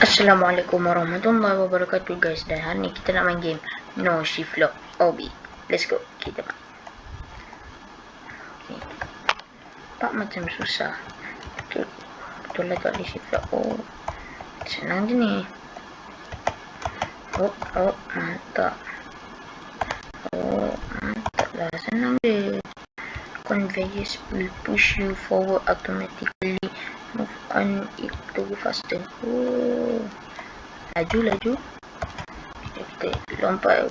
Assalamualaikum warahmatullahi wabarakatuh guys. Dan hari ni kita nak main game No Shift Lock OB Let's go Kita main. Okay. Pak macam susah. Betul. Betul lah tak boleh shift lock. Oh Senang je ni. Oh Oh Mantap. Oh Mantap lah. Senang je. Conveyors will push you forward automatically. Move on it to faster. Oh laju laju kita, lompat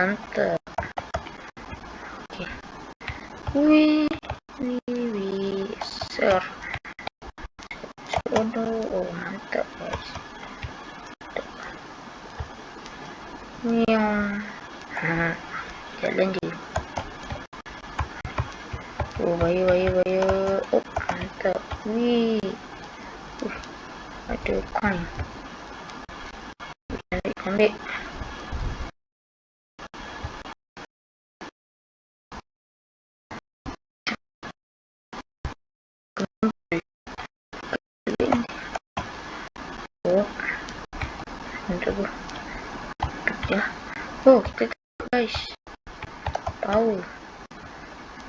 mantap oke okay. wih wih wih ser oh, oh mantap guys yang hmm. jalan je oh bayu bayu bayu oh mantap. Wih. Uh, ada coin. Ambil ambil Oh, kita tengok guys. Power.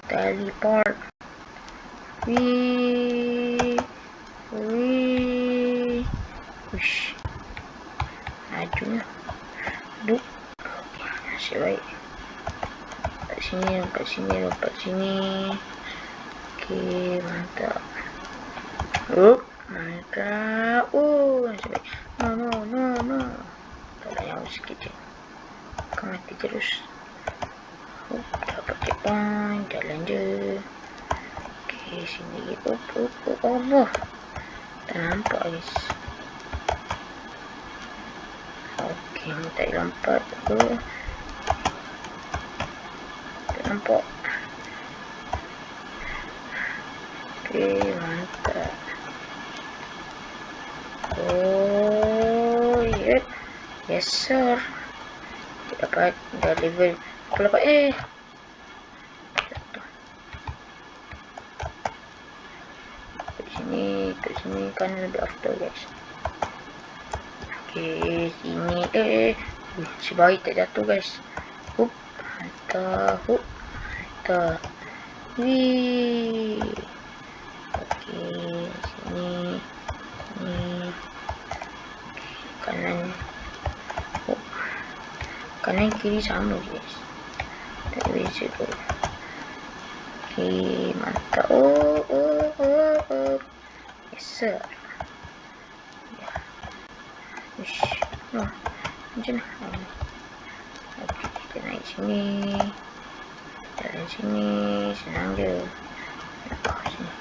Teleport. Wee. Wee. Ush. Maju. Duk. Nasib baik. Kat sini, kat sini, kat sini. Okey, mantap. Oh, mantap. Oh, baik. No, no, no, no. Tak ada yang sikit je. Kau mati terus. Oh, dapat checkpoint. Jalan je. Okay, sini. Oh, oh, oh, Allah. Tak nampak, guys. Okay, ni tak lompat. Oh. Tak nampak. Okay, mantap. Oh, yeah. Yes, sir. Dapat dah level. Aku dapat eh. Kat sini, kat sini kan ada after guys. Okay, sini eh. Uh, si bayi tak jatuh guys. Hup, mantap. Hup, mantap. Wih. Okay, sini. Ni kanan. Oh. kanan kiri sama guys tak beza tu ok mantap. Oh oh oh oh. Yes sir. Ush oh macam mana? Ok kita naik sini. Jalan sini. Senang je. Nampak sini.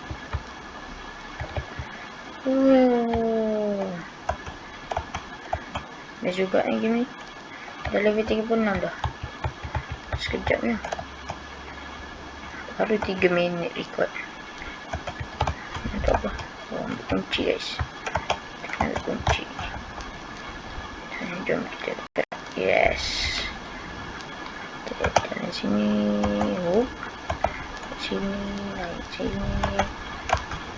Oh. Dah juga ni game ni. Dah level 36 dah. Sekejap ni. Baru 3 minit record. Tak apa. Oh, ambil kunci guys. Kita ambil kunci. Jom kita dekat. Yes. Kita jalan sini. Oh. Sini. Naik sini.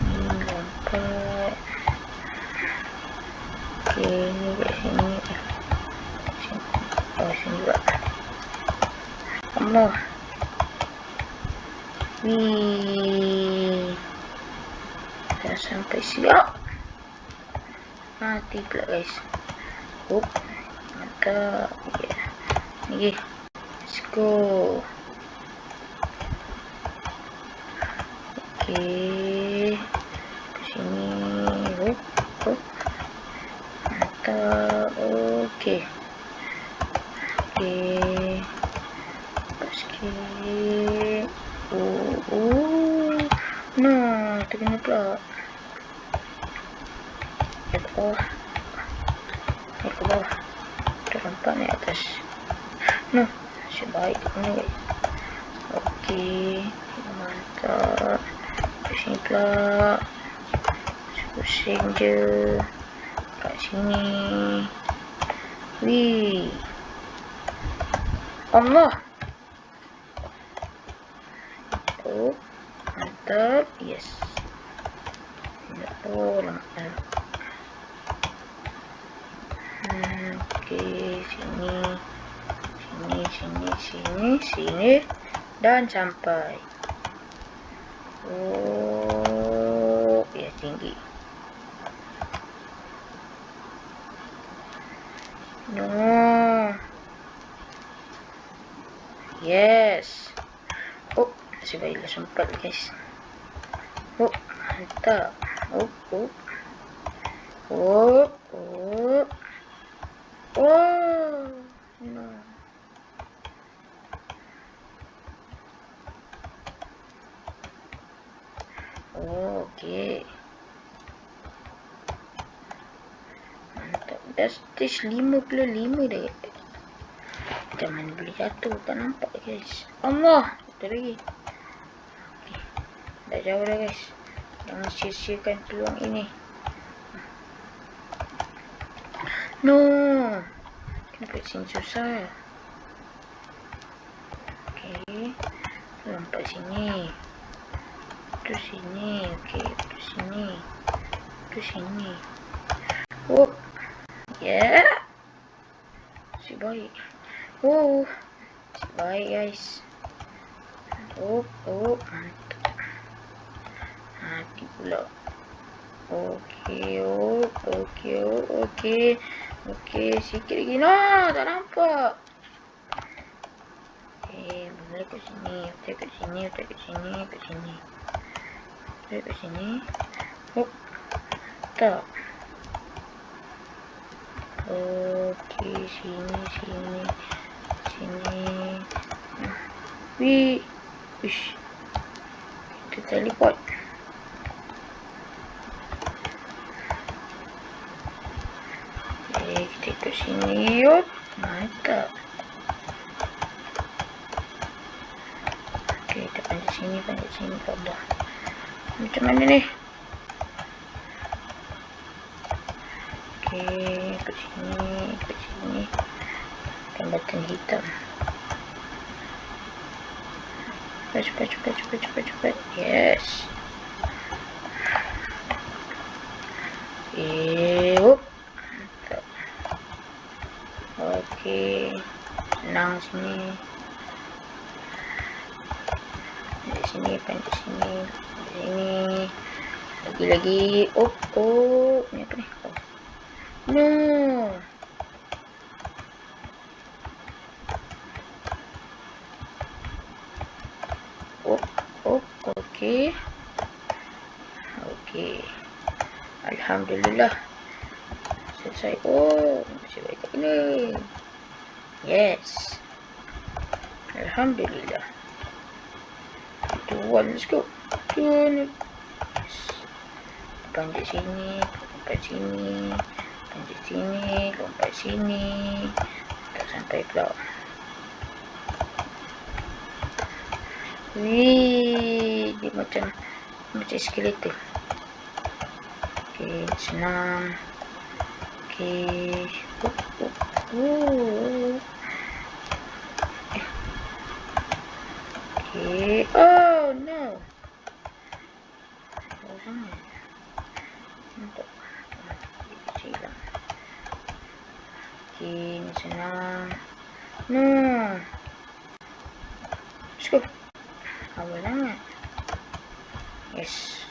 Ni lompat. Wih. Dah sampai siap. Mati pula guys. Up. Mantap. Yeah. Okay. Let's go. Okay. Sini. Up. Up. Mantap. Okay. Okay. Sikit. Oh, oh. No, terkena pula. Ke bawah. Naik ke bawah. Terlampak naik atas. No, Masih baik ni guys. Okey. Mantap. Pusing pula. Pusing je. Kat sini. Wih. Allah. Oh. Mantap. Yes. Oh, lama. Hmm, okey, sini. Sini, sini, sini, sini. Dan sampai. Oh, ya tinggi. No. Yes. Oh, masih baiklah sempat guys. Oh, mantap. Oh, oh. Oh, oh. Oh, no. Oh, okay. Mantap. Dah stage 55 dah. Macam mana boleh jatuh? Tak nampak guys. Allah. Satu lagi. Okay. Dah jauh dah guys. Jangan sia-siakan peluang ini. No. Kenapa sini susah? Okay. Lompat sini. Tu sini. Okay. Tu sini. Tu sini. Oh. Yeah. Si baik. Oh. Si baik guys. Oh. Oh. Mantap. Hati pula. Okey, oh, okey, oh, okey. Okey, sikit lagi. No, tak nampak. Okey, boleh ke sini. Okey, ke sini, okey, ke sini, ke sini. Okey, ke sini. Oh. Tak. Okey, sini, sini. Sini. Wih. Wish. Kita teleport. Kita ikut sini. Yup. Mantap. Okey, kita panjat sini, panjat sini ke bawah. Macam mana ni? Okey, ikut sini, ikut sini. Tekan button hitam. Cepat, cepat, cepat, cepat, cepat, cepat. Yes. Eh, whoop. Okey. Senang sini. Sini, panjat sini. Di sini. Lagi-lagi. Oh, oh. Ni apa ni? Oh. No. Oh, oh. Okey. Okey. Alhamdulillah selesai oh masih baik kat ini yes Alhamdulillah itu one let's go yes. panjat sini lompat sini panjat sini lompat sini tak sampai pula Wih, dia macam macam skeleton. Okey, senang. Okay. Oh, Okay. Oh no. Oh sangat. Untuk kecil lah. Okay, ni senang. No. Let's go. Awal sangat. Yes.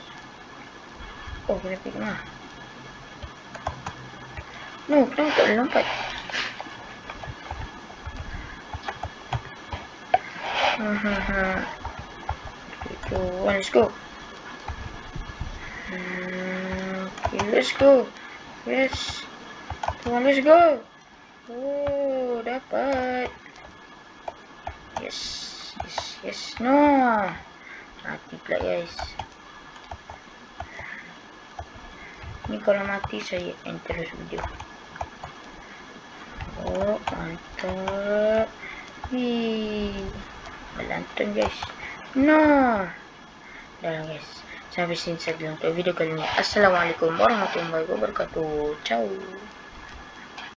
Oh, kena pergi tengah. No, kenapa tak boleh lompat? Itu, one, let's go. Let's go. Yes. Come on, let's go. Oh, dapat. Yes, yes, yes. No. Mati pula, guys. Ni kalau mati, saya end terus video. Oh, mantap. Wih. Melantun guys. Nah. Dah lah guys. Sampai sini saja untuk video kali ini. Assalamualaikum warahmatullahi wabarakatuh. Ciao.